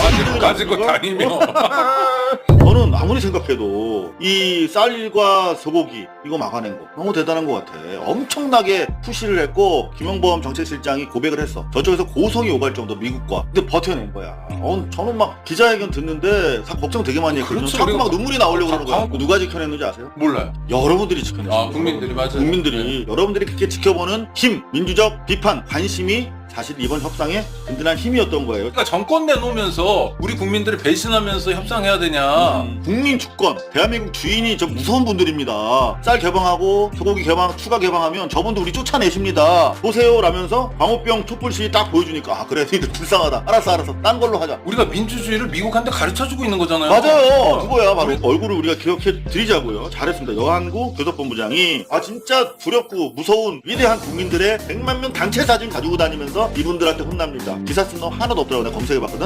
가지고 가지고 다니며 저는 아무리 생각해도 이 쌀과 소고기 이거 막아낸 거 너무 대단한 것 같아. 엄청나게 푸시를 했고 김영범 정책실장이 고백을 했어. 저쪽에서 고성이 오갈 정도 미국과. 근데 버텨낸 거야. 어, 저는 막 기자회견 듣는데 사 걱정 되게 많이 했거든요. 그렇죠. 자꾸 막 눈물이 나오려고 가- 그러는 거야. 가- 그거 누가 지켜냈는지 아세요? 몰라요. 여러분들이 지켜냈어요. 아 국민들이 맞아요. 국민들이 여러분들이 그렇게 지켜보는 힘, 민주적 비판, 관심이 사실 이번 협상의 든든한 힘이었던 거예요. 그러니까 정권 내놓으면서 우리 국민들을 배신하면서 협상해야 되냐? 음, 국민 주권, 대한민국 주인이 저 무서운 분들입니다. 쌀 개방하고 소고기 개방, 추가 개방하면 저분도 우리 쫓아내십니다. 보세요 라면서 광우병 촛불 시위 딱 보여주니까 아 그래 너희들 불쌍하다. 알았어 알았어 딴 걸로 하자. 우리가 민주주의를 미국한테 가르쳐주고 있는 거잖아요. 맞아요. 그거야 바로 얼굴을 우리가 기억해 드리자고요. 잘했습니다. 여한구 교섭본부장이 아 진짜 두렵고 무서운 위대한 국민들의 100만 명 단체 사진 가지고 다니면서 이분들한테 혼납니다. 기사 쓴거 하나도 없더라고 내가 검색해봤거든.